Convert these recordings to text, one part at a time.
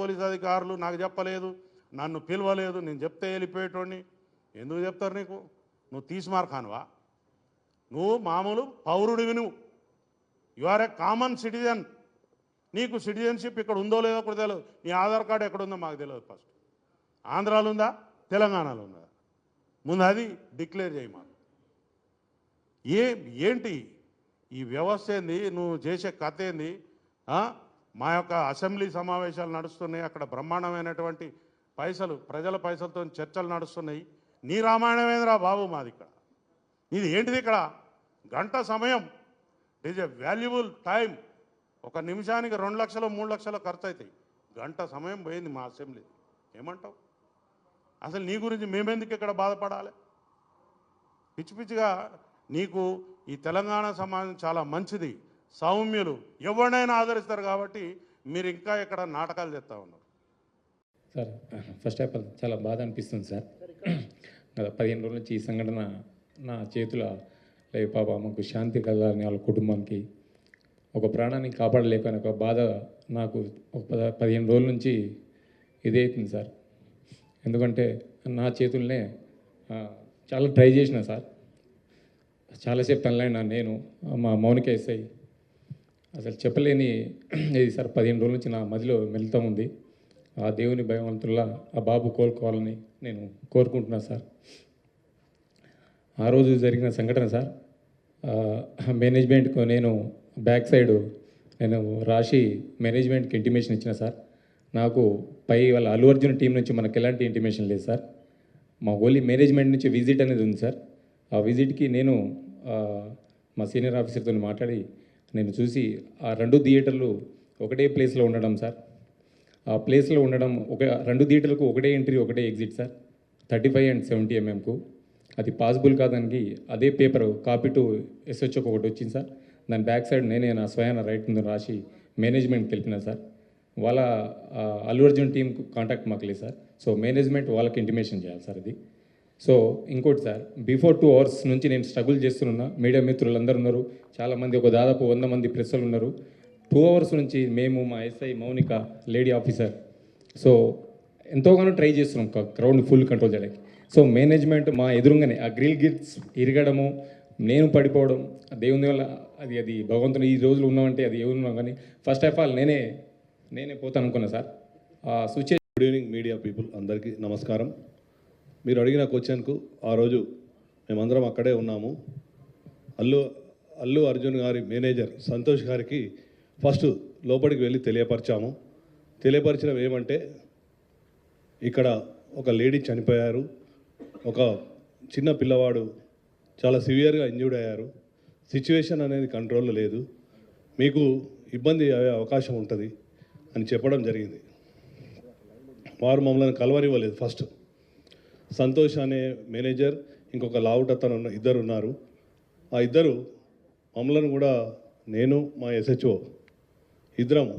Police అధికారులు నాకు చెప్పలేదు నన్ను పిలవలేదు నేను చెప్తే వెళ్ళిపోయేటోడిని. ఎందుకు చెప్తారు నీకు? నువ్వు తీసిమార్ఖానువా నువ్వు మామూలు పౌరుడివి నువ్వు. You are a common citizen నీకు సిటిజన్షిప్ ఇక్కడ ఉందో లేదో కూడా తెలియదు. నీ ఆధార్ కార్డు ఎక్కడ ఉందో మాకు తెలియదు ఫస్ట్ ఆంధ్రాలో ఉందా? తెలంగాణలో ఉందా? ముందు అది డిక్లేర్ చేయి మాకు. ఏ ఏంటి? ఈ వ్యవస్థ ఏంది? నువ్వు చేసే కథ ఏంది? మా యొక్క అసెంబ్లీ సమావేశాలు నడుస్తున్నాయి. అక్కడ బ్రహ్మాండమైనటువంటి పైసలు ప్రజల పైసలతో చర్చలు నడుస్తున్నాయి. నీ రామాయణమేంద్రా బాబు మాది ఇక్కడ? ఇది ఏంటిది ఇక్కడ? గంట సమయం. It is a valuable time ఒక నిమిషానికి రెండు లక్షలు మూడు లక్షలు ఖర్చు అవుతాయి గంట సమయం పోయింది మా అసెంబ్లీ. ఏమంటావు? అసలు నీ గురించి మేమెందుకు ఇక్కడ బాధపడాలి? పిచ్చి పిచ్చిగా నీకు ఈ తెలంగాణ సమాజం చాలా మంచిది. సౌమ్యులు ఎవరినైనా ఆదరిస్తారు కాబట్టి మీరు ఇంకా ఇక్కడ నాటకాలు చేస్తూ ఉన్నారు. సార్ ఫస్ట్ ఆఫ్ ఆల్ చాలా బాధ అనిపిస్తుంది సార్. గత పదిహేను రోజుల నుంచి ఈ సంఘటన నా చేతుల లేవు పాప మాకు శాంతి కలగాలని వాళ్ళ కుటుంబానికి ఒక ప్రాణాన్ని కాపాడలేకపోయిన ఒక బాధ నాకు ఒక పద పదిహేను రోజుల నుంచి ఇదే అవుతుంది సార్. ఎందుకంటే నా చేతుల్నే చాలా ట్రై చేసిన సార్. చాలాసేపు పనులైనా నేను మా మౌనిక ఎస్ఐ అసలు చెప్పలేని ఇది సార్? పదిహేను రోజుల నుంచి నా మదిలో మెలుతూ ఉంది. ఆ దేవుని భయవంతుల్లా ఆ బాబు కోలుకోవాలని నేను కోరుకుంటున్నాను సార్. ఆ రోజు జరిగిన సంఘటన సార్ ఆ, మేనేజ్మెంట్కు నేను బ్యాక్ సైడ్ నేను రాసి మేనేజ్మెంట్కి ఇంటిమేషన్ ఇచ్చిన సార్. నాకు పై వాళ్ళ అల్లు అర్జున్ టీం నుంచి మనకు ఎలాంటి ఇంటిమేషన్ లేదు సార్. మా ఓన్లీ మేనేజ్మెంట్ నుంచి విజిట్ అనేది ఉంది సార్. ఆ విజిట్కి నేను మా సీనియర్ ఆఫీసర్తో మాట్లాడి నేను చూసి ఆ రెండు థియేటర్లు ఒకటే ప్లేస్లో ఉండడం సార్. ఆ ప్లేస్లో ఉండడం ఒక రెండు థియేటర్లకు ఒకటే ఎంట్రీ ఒకటే exit sir. Thirty five and seventy ఎంఎంకు. అది పాసిబుల్ కాదానికి అదే పేపర్ కాపీ టు ఎస్హెచ్ఓకి ఒకటి వచ్చింది సార్. దాని బ్యాక్ సైడ్ నేనే నా స్వయాన రైట్ ముందు రాసి మేనేజ్మెంట్కి వెళ్ళిన సార్. వాళ్ళ అల్లు అర్జున్ టీం కాంటాక్ట్ మాకు లేదు సార్. సో మేనేజ్మెంట్ వాళ్ళకి ఇంటిమేషన్ చేయాలి సార్ అది సో ఇంకోటి సార్ బిఫోర్ టూ అవర్స్ నుంచి నేను స్ట్రగుల్ చేస్తున్నా. మీడియా మిత్రులు అందరు ఉన్నారు. చాలామంది ఒక దాదాపు వంద మంది ప్రెస్సులు ఉన్నారు. టూ అవర్స్ నుంచి మేము మా SI Mounika lady officer so ఎంతోగానో try చేస్తున్నాం. క్రౌడ్ ఫుల్ కంట్రోల్ చేయడానికి. సో మేనేజ్మెంట్ మా ఎదురుగానే ఆ గ్రిల్ గిట్స్ ఇరగడము నేను పడిపోవడం దేవుని వల్ల అది అది భగవంతుని ఈ రోజులు ఉన్నామంటే అది ఎవరు కానీ ఫస్ట్ ఆఫ్ ఆల్ నేనే నేనే పోతాను అనుకున్నా సార్ సుచే గుడ్ ఈవినింగ్ మీడియా పీపుల్ అందరికీ నమస్కారం. మీరు అడిగిన క్వశ్చన్కు ఆ రోజు మేమందరం అక్కడే ఉన్నాము. అల్లు అల్లు అర్జున్ గారి మేనేజర్ సంతోష్ గారికి ఫస్ట్ లోపలికి వెళ్ళి తెలియపరిచాము. తెలియపరిచడం ఏమంటే ఇక్కడ ఒక లేడీ చనిపోయారు. ఒక చిన్న పిల్లవాడు చాలా సివియర్గా ఇంజూర్డ్ అయ్యారు. సిచ్యువేషన్ అనేది కంట్రోల్లో లేదు. మీకు ఇబ్బంది అయ్యే అవకాశం ఉంటుంది అని చెప్పడం జరిగింది. వారు మమ్మల్ని కలవనివ్వలేదు ఫస్ట్. సంతోష్ అనే మేనేజర్ ఇంకొక లావుట్ అతను ఉన్న- ఇద్దరు ఉన్నారు. ఆ ఇద్దరు మమ్మలను కూడా నేను మా ఎస్హెచ్ఓ ఇద్దరం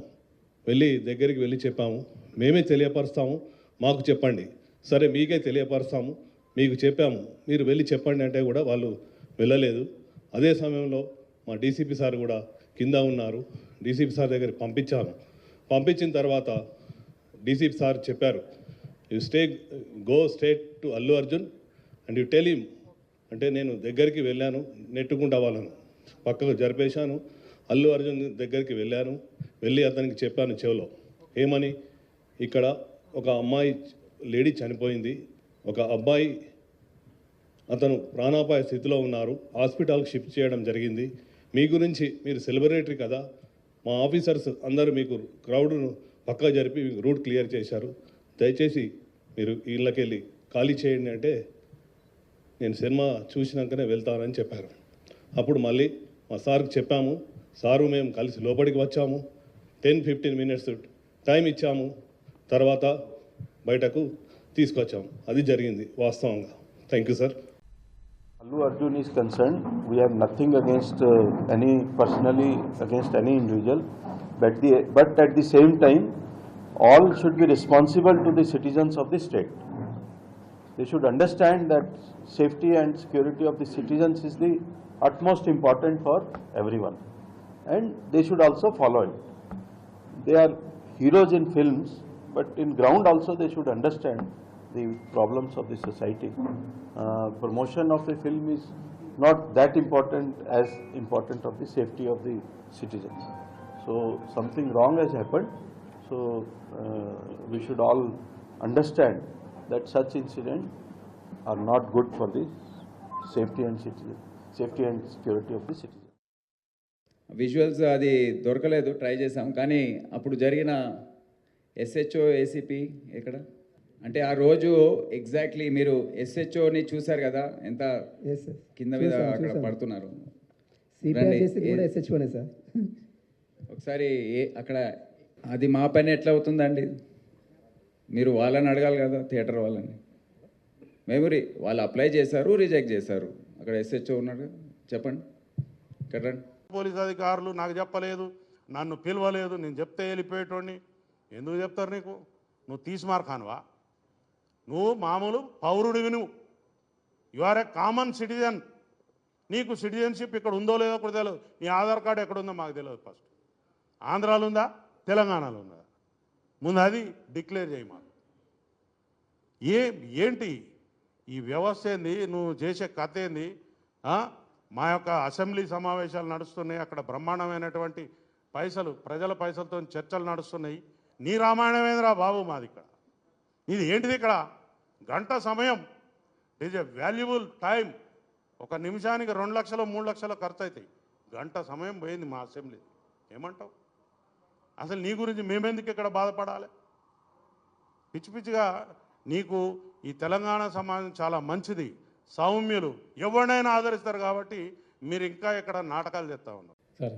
వెళ్ళి దగ్గరికి వెళ్ళి చెప్పాము. మేమే తెలియపరుస్తాము మాకు చెప్పండి. సరే మీకే తెలియపరుస్తాము మీకు చెప్పాము. మీరు వెళ్ళి చెప్పండి అంటే కూడా వాళ్ళు వెళ్ళలేదు. అదే సమయంలో మా డీసీపీ సార్ కూడా కింద ఉన్నారు. డీసీపీ సార్ దగ్గరికి పంపించాను. పంపించిన తర్వాత డీసీపీ సార్ చెప్పారు you stay go state to Allu Arjun and you tell him. అంటే నేను దగ్గరికి వెళ్ళాను నెట్టుకుంటా వాళ్ళను. పక్కకు జరిపేశాను అల్లు అర్జున్ దగ్గరికి వెళ్ళాను వెళ్ళి అతనికి చెప్పాను చెవిలో. ఏమని? ఇక్కడ ఒక అమ్మాయి లేడీ చనిపోయింది. ఒక అబ్బాయి అతను ప్రాణాపాయ స్థితిలో ఉన్నారు. హాస్పిటల్కి షిఫ్ట్ చేయడం జరిగింది. మీ గురించి మీరు సెలబ్రేటరీ కదా. మా ఆఫీసర్స్ అందరూ మీకు క్రౌడ్ను పక్కా జరిపి మీకు రూట్ క్లియర్ చేశారు. దయచేసి మీరు ఇళ్ళకెళ్ళి ఖాళీ చేయండి అంటే నేను సినిమా చూసినాకనే వెళ్తానని చెప్పారు. అప్పుడు మళ్ళీ మా సార్కి చెప్పాము సారు మేము కలిసి లోపలికి వచ్చాము టెన్ ఫిఫ్టీన్ మినిట్స్ టైం ఇచ్చాము తర్వాత బయటకు తీసుకొచ్చాము. అది జరిగింది వాస్తవంగా. Thank you sir. Allu Arjun is concern we are nothing against any personally against any individual but the but at the same time all should be responsible to the citizens of the state They should understand that safety and security of the citizens is the utmost important for everyone, and they should also follow it. They are heroes in films, but in ground also they should understand the problems of the society. Uh, promotion of a film is not that important as important of the safety of the citizens. So something wrong has happened. So uh, we should all understand that such incidents are not good for the safety and citizen, safety and security of the citizen. Visuals అది దొరకలేదు try చేసాం కానీ అప్పుడు జరిగిన SHO ACP ఎక్కడ? అంటే ఆ రోజు ఎగ్జాక్ట్లీ మీరు ఎస్హెచ్ఓని చూశారు కదా ఎంత కింద మీద అక్కడ. పడుతున్నారు? ఒకసారి ఏ అక్కడ అది మా పని ఎట్లా అవుతుందండి? మీరు వాళ్ళని అడగాలి కదా థియేటర్ వాళ్ళని. మెమరీ వాళ్ళు అప్లై చేశారు రిజెక్ట్ చేశారు. అక్కడ ఎస్హెచ్ఓ ఉన్నాడు చెప్పండి. ఇక్కడ రండి. పోలీస్ అధికారులు నాకు చెప్పలేదు నన్ను పిలవలేదు నేను చెప్తే వెళ్ళిపోయేటోడిని. ఎందుకు చెప్తారు నీకు? నువ్వు తీసిమార్ఖానువా నువ్వు మామూలు పౌరుడివి నువ్వు. You are a common citizen నీకు సిటిజన్షిప్ ఇక్కడ ఉందో లేదో కూడా తెలియదు. నీ ఆధార్ కార్డు ఎక్కడ ఉందో మాకు తెలియదు ఫస్ట్ ఆంధ్రాలో ఉందా? తెలంగాణలో ఉందా? ముందు అది డిక్లేర్ చేయి ఏ ఏంటి ఈ వ్యవస్థ ఏంది? నువ్వు చేసే కథ ఏంది? మా యొక్క అసెంబ్లీ సమావేశాలు నడుస్తున్నాయి అక్కడ బ్రహ్మాండమైనటువంటి పైసలు ప్రజల పైసలతో చర్చలు నడుస్తున్నాయి. నీ రామాయణమేంద్రా బాబు మాది ఇక్కడ? ఇది ఏంటిది ఇక్కడ? గంట సమయం. ఇట్ ఎ వాల్యుబుల్ టైం ఒక నిమిషానికి రెండు లక్షలు మూడు లక్షలు ఖర్చు అవుతాయి. గంట సమయం పోయింది మా అసెంబ్లీ ఏమంటావు? అసలు నీ గురించి మేమెందుకు ఇక్కడ బాధపడాలి? పిచ్చి పిచ్చిగా నీకు ఈ తెలంగాణ సమాజం చాలా మంచిది. సౌమ్యులు ఎవరినైనా ఆదరిస్తారు కాబట్టి మీరు ఇంకా ఇక్కడ నాటకాలు చేస్తూ ఉన్నారు. సార్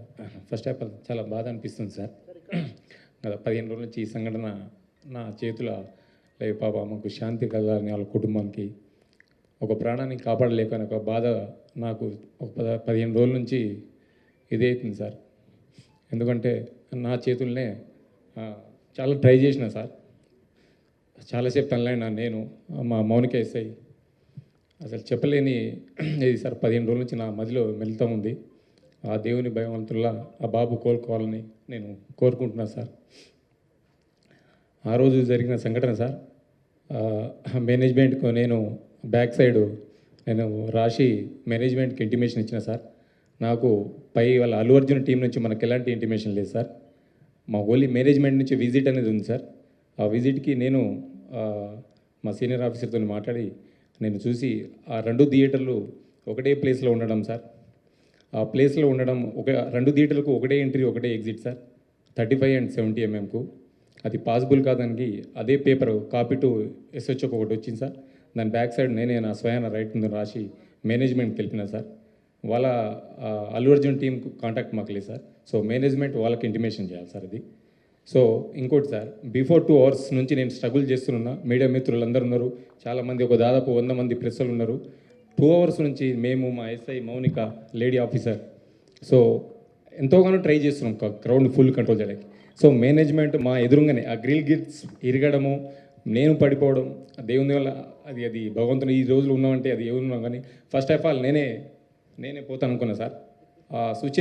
ఫస్ట్ ఆఫ్ ఆల్ చాలా బాధ అనిపిస్తుంది సార్. గత పదిహేను రోజుల నుంచి ఈ సంఘటన నా చేతుల లేవు పాప మాకు శాంతి కలగాలని వాళ్ళ కుటుంబానికి ఒక ప్రాణాన్ని కాపాడలేకని ఒక బాధ నాకు ఒక పద పదిహేను రోజుల నుంచి ఇదే అవుతుంది సార్. ఎందుకంటే నా చేతుల్నే చాలా ట్రై చేసిన సార్. చాలాసేపు తనలైనా నేను మా మౌనిక ఎస్ఐ. అసలు చెప్పలేని ఇది సార్ పదిహేను రోజుల నుంచి నా మదిలో మెలుతూ ఉంది. ఆ దేవుని భయవంతుల్లా ఆ బాబు కోలుకోవాలని నేను కోరుకుంటున్నా సార్. ఆ రోజు జరిగిన సంఘటన సార్ మేనేజ్మెంట్కు నేను బ్యాక్ సైడ్ నేను రాసి మేనేజ్మెంట్కి ఇంటిమేషన్ ఇచ్చిన సార్. నాకు పై వాళ్ళ అల్లు అర్జున్ టీం నుంచి మనకు ఎలాంటి ఇంటిమేషన్ లేదు సార్. మా ఓన్లీ మేనేజ్మెంట్ నుంచి విజిట్ అనేది ఉంది సార్. ఆ విజిట్కి నేను మా సీనియర్ ఆఫీసర్తో మాట్లాడి నేను చూసి ఆ రెండు థియేటర్లు ఒకటే ప్లేస్లో ఉండడం సార్. ఆ ప్లేస్లో ఉండడం ఒక రెండు థియేటర్లకు ఒకటే ఎంట్రీ ఒకటే exit sir. Thirty five and seventy ఎంఎంకు. అది పాసిబుల్ కాదానికి అదే పేపర్ కాపీ టు ఎస్హెచ్ఓకి ఒకటి వచ్చింది సార్. దాని బ్యాక్ సైడ్ నేనే నా స్వయాన రైట్ ముందు రాసి మేనేజ్మెంట్ తెలిపిన సార్. వాళ్ళ అల్లు అర్జున్ టీంకు కాంటాక్ట్ మాకు లేదు సార్. సో మేనేజ్మెంట్ వాళ్ళకి ఇంటిమేషన్ చేయాలి సార్ అది సో ఇంకోటి సార్ బిఫోర్ టూ అవర్స్ నుంచి నేను స్ట్రగుల్ చేస్తున్నా మీడియా మిత్రులు అందరు ఉన్నారు చాలామంది ఒక దాదాపు వంద మంది ప్రెస్సులు ఉన్నారు. టూ అవర్స్ నుంచి మేము మా SI Mounika lady officer. So ఎంతోగానో try చేస్తున్నాం క్రౌడ్ ఫుల్ కంట్రోల్ చేయడానికి. సో మేనేజ్మెంట్ మా ఎదురుగానే ఆ గ్రిల్ గిట్స్ ఇరగడము నేను పడిపోవడం దేవుని వల్ల అది అది భగవంతుని ఈ రోజులు ఉన్నామంటే అది ఎవరు కానీ ఫస్ట్ ఆఫ్ ఆల్ నేనే నేనే పోతాను అనుకున్నా సార్. ఆ